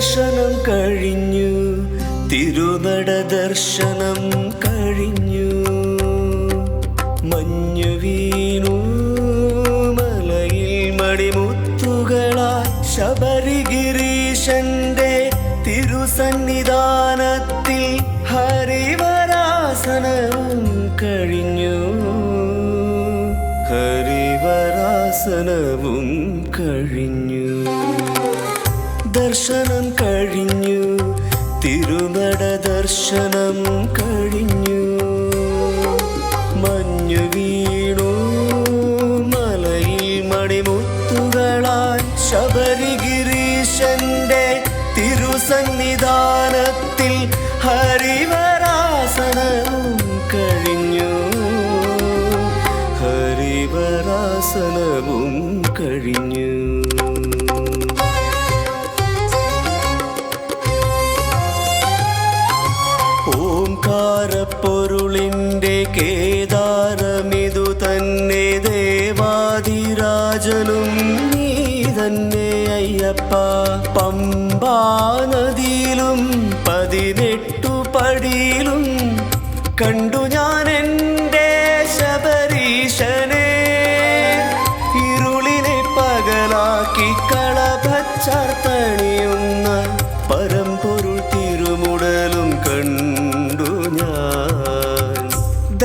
ദർശനം കഴിഞ്ഞു. തിരുനട ദർശനം കഴിഞ്ഞു. മഞ്ഞു വീണു മലയിൽ മണിമുത്തുകളായി ശബരിഗിരീശന്റെ തിരുസന്നിധാനത്തിൽ ഹരിവരാസനവും കഴിഞ്ഞു. ഹരിവരാസനവും കഴിഞ്ഞു. ദർശനം കഴിഞ്ഞു. തിരുനട ദർശനം കഴിഞ്ഞു. മഞ്ഞു വീണു. മലയിൽ മണിമുത്തുകളായി ശബരിഗിരീശന്റെ തിരുസന്നിധാനത്തിൽ ഹരിവരാസനവും കഴിഞ്ഞു. ഹരിവരാസനവും കഴിഞ്ഞു. ഓംകാരപ്പൊരുളിന്റെ കേദാരമിതു തന്നെ ദേവാദിരാജനും നീ തന്നെ അയ്യപ്പ. പമ്പാ നദിയിലും പതിനെട്ടു പടിയിലും കണ്ടു ഞാൻ എന്റെ ശബരീശനെ. ഇരുളിനെ പകലാക്കി കളഭച്ചാർത്തണിയുന്ന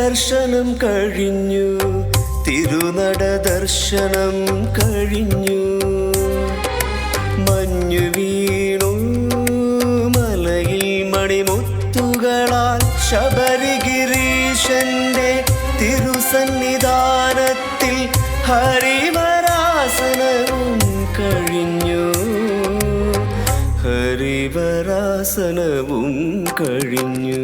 ദർശനം കഴിഞ്ഞു. തിരുനട ദർശനം കഴിഞ്ഞു. മഞ്ഞു വീണു. മലയിൽ മണിമുത്തുകളാൽ ശബരിഗിരീശന്റെ തിരുസന്നിധാനത്തിൽ ഹരിവരാസനവും കഴിഞ്ഞു. ഹരിവരാസനവും കഴിഞ്ഞു.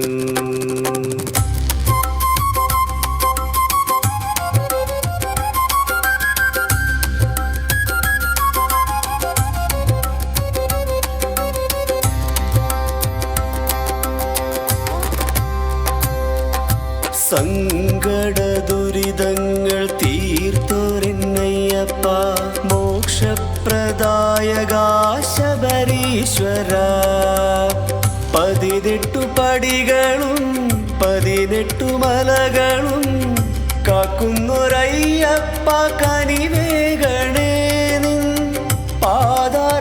സങ്കട ദുരിതങ്ങൾ തീർത്തോരെന്നയ്യപ്പ മോക്ഷപ്രദായക പതിനെട്ടു പടികളും പതിനെട്ടു മലകളും കാക്കുന്നൊരയ്യപ്പ കനിവേകണേ നിൻ. പാതാരവിന്ദങ്ങൾ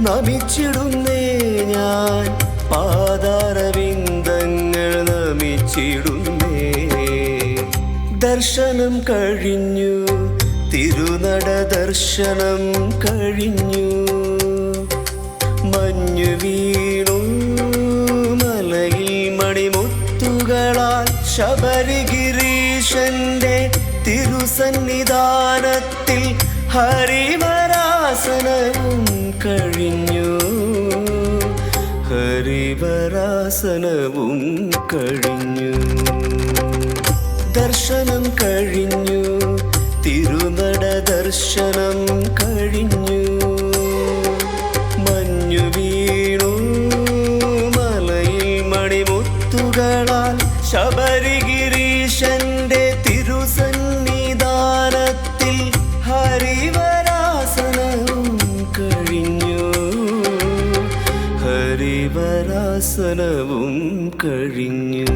നമിച്ചിടുന്നേ ഞാൻ. പാതാരവിന്ദങ്ങൾ നമിച്ചിടുന്നേ ദർശനം കഴിഞ്ഞു. തിരുനട ദർശനം കഴിഞ്ഞു. മഞ്ഞു വീണു. മലയിൽ മണിമുത്തുകളാൽ ശബരിഗിരീശന്റെ തിരുസന്നിധാനത്തിൽ ഹരിവരാസനവും കഴിഞ്ഞു. ഹരിവരാസനവും കഴിഞ്ഞു. ദർശനം കഴിഞ്ഞു. തിരുനട ദർശനം കഴിഞ്ഞു. മഞ്ഞു വീണു. മലയിൽ മണിമുത്തുകളാൽ ശബരിഗിരീശന്റെ തിരുസന്നിധാനത്തിൽ ഹരിവരാസനവും കഴിഞ്ഞു. ഹരിവരാസനവും കഴിഞ്ഞു.